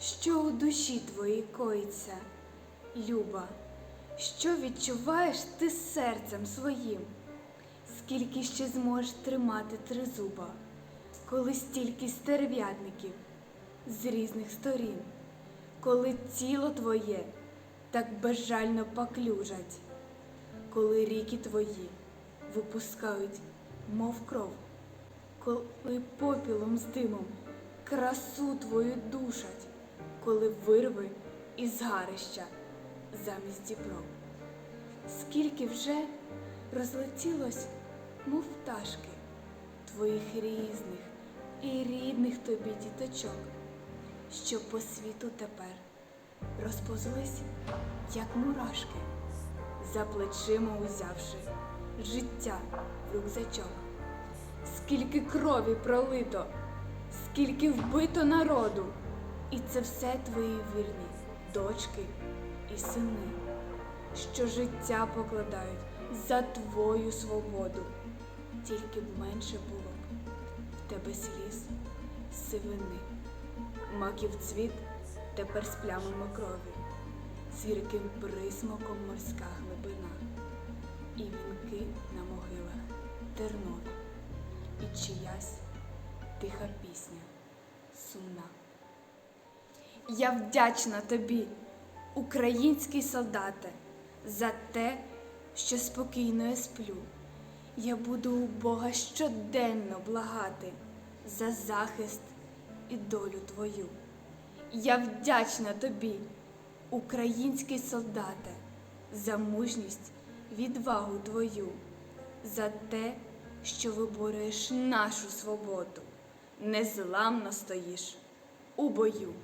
що у душі твоїй коїться, Люба, що відчуваєш ти серцем своїм, скільки ще зможеш тримати тризуба, коли стільки стерв'ятників з різних сторін, коли тіло твоє так безжально поклюжать, коли ріки твої випускають, мов кров, коли попілом з димом красу твою душать, коли вирви із гарища замість дібров. Скільки вже розлетілось, мов пташки, твоїх різних і рідних тобі діточок, що по світу тепер розповзлись, як мурашки, за плечима узявши життя в рюкзачок. Скільки крові пролито, скільки вбито народу, і це все твої вірні дочки і сини, що життя покладають за твою свободу. Тільки б менше було б в тебе сліз, сивини, маків цвіт тепер з плямами крові, з гірким присмаком морська глибина, і вінки на могилах тернові, і чиясь тиха пісня сумна. Я вдячна тобі, український солдате, за те, що спокійно я сплю. Я буду у Бога щоденно благати за захист і долю твою. Я вдячна тобі, український солдате, за мужність, відвагу твою, за те, що виборюєш нашу свободу, незламно стоїш у бою.